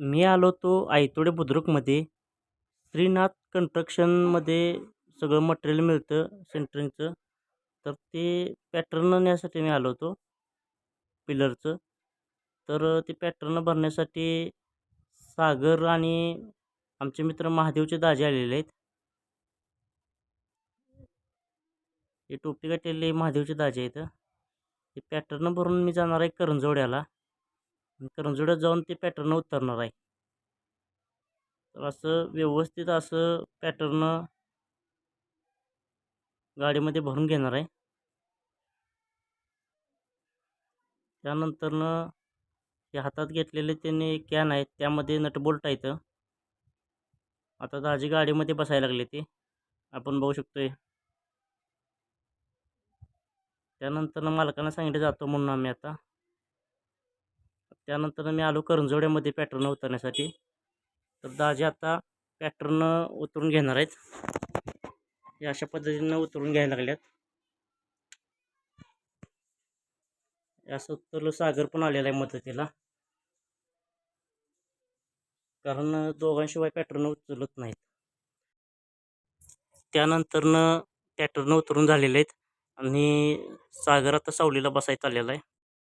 मी आलो होतो आयतोडे बुद्रुकमध्ये. श्रीनाथ कन्स्ट्रक्शनमध्ये सगळं मटेरियल मिळतं सेंटरिंगचं तर ते पॅटर्न नेण्यासाठी मी आलो होतो पिलरचं तर ते पॅटर्न भरण्यासाठी सागर आणि आमचे मित्र महादेवचे दाजे आलेले आहेत. हे टोपी गाठलेले महादेवचे दाजे आहेत. ते पॅटर्न भरून मी जाणार आहे करंजोड्याला करंजोड्यात जाऊन ते पॅटर्न उतरणार आहे. तर असं व्यवस्थित असं पॅटर्न गाडीमध्ये भरून घेणार आहे. त्यानंतरनं हे हातात घेतलेले त्यांनी कॅन आहेत त्यामध्ये नटबोल्ट आहेत. आता दाजी गाडीमध्ये बसायला लागले ते. आपण बघू शकतोय. त्यानंतरनं मालकांना सांगितलं जातो म्हणून आम्ही आता. त्यानंतर मी आलो करंजोड्यामध्ये पॅटर्न उतरण्यासाठी. तर दाजी आता पॅटर्न उतरून घेणार आहेत. हे अशा पद्धतीनं उतरून घ्यायला लागल्यात. असं उतरलो सागर पण आलेला आहे मदतीला. कारण दोघांशिवाय पॅटर्न उचलत नाहीत. त्यानंतरनं पॅटर्न उतरून झालेले आहेत. आणि सागर आता सावलीला बसायला आलेला आहे.